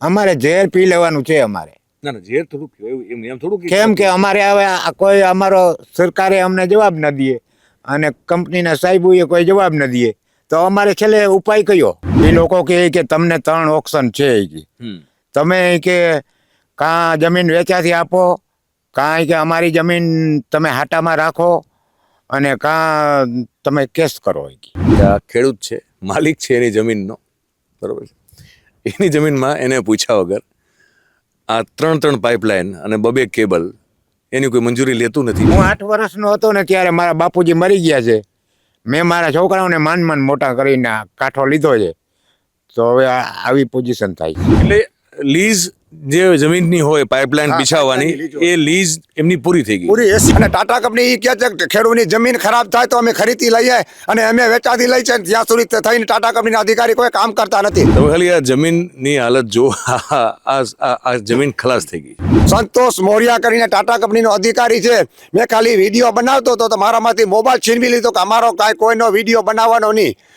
અમારે ઝેર પી લેવાનું છે અમારે. ના ના ઝેર થોડું એમ એમ થોડું કે- કેમ કે અમારે હવે આ કોઈ અમારો સરકારે અમને જવાબ ન દે અને કંપનીના સાહેબોએ કોઈ જવાબ ન દે તો અમારે છેલ્લે ઉપાય કયો? એ લોકો કહે કે તમને ત્રણ ઓપ્શન છે કે. તમે કે કાં જમીન વેચાથી આપો કાં કે અમારી જમીન તમે હાટામાં રાખો અને કાં તમે કેસ કરો ખેડૂત છે માલિક છે એની જમીનનો. બરોબર છે? એની જમીનમાં એને પૂછ્યા વગર આ ત્રણ ત્રણ પાઇપલાઇન અને બબે કેબલ એની કોઈ મંજૂરી લેતું નથી. હું આઠ વર્ષનો હતો ને ત્યારે મારા બાપુજી મરી ગયા છે. મેં મારા છોકરાઓને માન માન મોટા કરીને કાંઠો લીધો છે. તો હવે આ આવી પોઝિશન થાય. એટલે લીઝ જે જમીનની હોય પાઇપલાઇન બિછાવવાની એ લીઝ એમની પૂરી થઈ ગઈ. પૂરી. એસી અને ટાટા કંપની એ કહે છે કે ખેડૂતની જમીન ખરાબ થાય તો અમે ખરીદી લઈએ અને અમે વેચાતી લઈ છે ત્યાં સુધી થઈને ટાટા કંપનીના અધિકારી કોઈ કામ કરતા નથી. તમે ખાલી આ જમીનની હાલત જો આ જમીન ખલાસ થઈ ગઈ. સંતોષ મોરિયા કરીને ટાટા કંપનીનો અધિકારી છે. મેં ખાલી વીડિયો બનાવતો હતો તો મારામાંથી મોબાઈલ છીનવી લીધો કે અમારો કાંઈ કોઈનો વીડિયો બનાવવાનો નહીં.